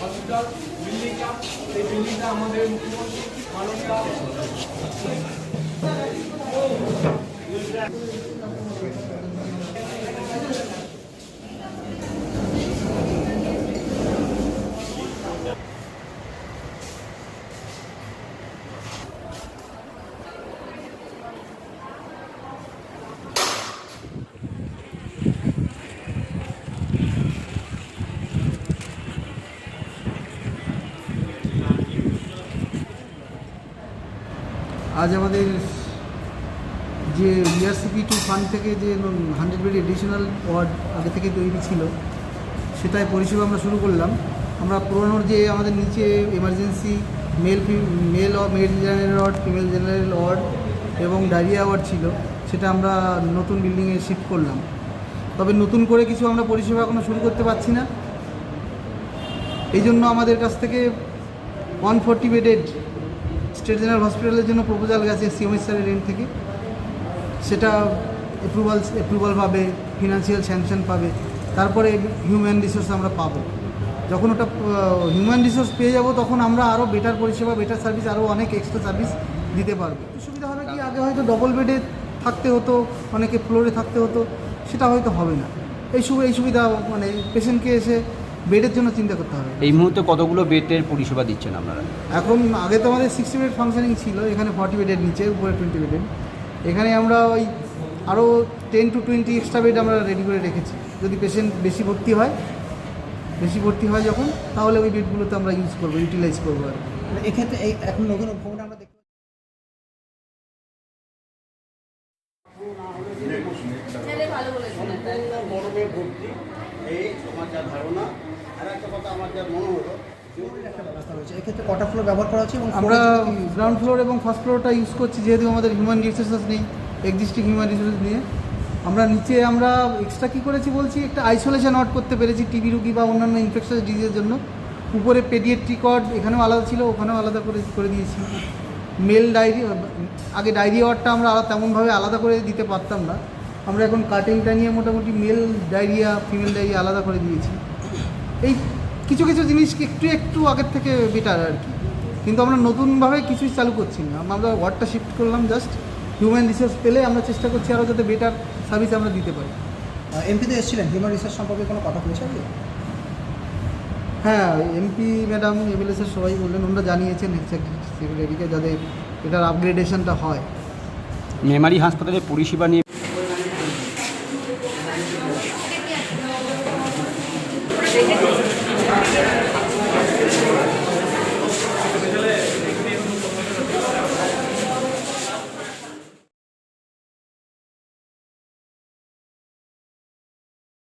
Hospital বিল্ডিংটা সেই বিল্ডিংটা আমাদের মুখ্যমন্ত্রী মানবতা Thank you. আজ আমাদের যে ইআরসিপি টু ফান্ড থেকে যে হান্ড্রেড বেড এডিশনাল ওয়ার্ড আগে থেকে তৈরি ছিল সেটাই পরিষেবা আমরা শুরু করলাম। আমরা পুরোনোর যে আমাদের নিচে emergency male male male general ward female general ward এবং ডায়রিয়া ওয়ার্ড ছিল, সেটা আমরা নতুন বিল্ডিংয়ে শিফট করলাম। তবে নতুন করে কিছু আমরা পরিষেবা এখনও শুরু করতে পারছি না। এই জন্য আমাদের কাছ থেকে one forty bedded state general হসপিটালের জন্য প্রপোজাল গেছে সিএমএসআরের এন্ড থেকে। সেটা অ্যাপ্রুভাল অ্যাপ্রুভাল পাবে ফিনান্সিয়াল স্যাংশন পাবে, তারপরে হিউম্যান রিসোর্স আমরা পাবো। যখন ওটা হিউম্যান রিসোর্স পেয়ে যাব, তখন আমরা আরও বেটার পরিষেবা বেটার সার্ভিস আরও অনেক এক্সট্রা সার্ভিস দিতে পারব। সুবিধা হবে কি, আগে হয়তো ডবল বেডে থাকতে হতো, অনেকে ফ্লোরে থাকতে হতো, সেটা হয়তো হবে না। এই সুবিধা এই সুবিধা মানে পেশেন্টকে এসে বেডের জন্য চিন্তা করতে হবে। এই মুহূর্তে কতগুলো বেডের পরিষেবা দিচ্ছেন আপনারা? এখন আগে তো আমাদের সিক্সটি বেড ফাংশনিং ছিল এখানে ফর্টি বেডের নিচে উপরে টোয়েন্টি বেডের এখানে আমরা ওই আরও ten to twenty extra bed আমরা রেডি করে রেখেছি। যদি পেশেন্ট বেশি ভর্তি হয় বেশি ভর্তি হয় যখন তাহলে ওই বেডগুলোতে আমরা ইউজ করব ইউটিলাইজ করব আর মানে এক্ষেত্রে এই এখন নতুন ভবন আমরা দেখতে ছেলে ভালো ভর্তি। এই আমার যা ধারণা আর একটা কথা আমার যা মনে হলো জরুরি একটা ব্যবস্থা রয়েছে। এক্ষেত্রে কটা ফ্লোর ব্যবহার করা হচ্ছে এবং আমরা গ্রাউন্ড ফ্লোর এবং ফার্স্ট ফ্লোরটা ইউজ করছি যেহেতু আমাদের হিউম্যান রিসোর্সেস নেই এক্সিস্টিং হিউম্যান রিসোর্সেস নিয়ে। আমরা নিচে আমরা এক্সট্রা কী করেছি বলছি একটা আইসোলেশন ওয়ার্ড করতে পেরেছি টিবি রুগী বা অন্যান্য ইনফেকশাস ডিজিজের জন্য। উপরে পেডিয়েট্রিক ওয়ার্ড এখানেও আলাদা ছিল ওখানেও আলাদা করে করে দিয়েছি। মেল ডায়েরি আগে ডায়েরি ওয়ার্ডটা আমরা তেমনভাবে আলাদা করে দিতে পারতাম না। আমরা এখন কাটিংটা নিয়ে মোটামুটি মেল ডায়রিয়া ফিমেল ডায়রিয়া আলাদা করে দিয়েছি। এই কিছু কিছু জিনিস একটু একটু আগের থেকে বেটার আর কি। কিন্তু আমরা নতুনভাবে কিছুই চালু করছি না। আমরা ওয়ার্ডটা শিফট করলাম জাস্ট হিউম্যান রিসোর্স পেলে আমরা চেষ্টা করছি আরও যাতে বেটার সার্ভিস আমরা দিতে পারি। এমপি তো এসেছিলেন? হিউম্যান রিসোর্স সম্পর্কে কোনো কথা বলেছে আজকে? হ্যাঁ এমপি ম্যাডাম এমএলএসের সবাই বললেন ওনারা জানিয়েছেন সেক্রেটারিকে যাতে এটার আপগ্রেডেশনটা হয়। মেমারি হাসপাতালে পরিষেবা নিয়ে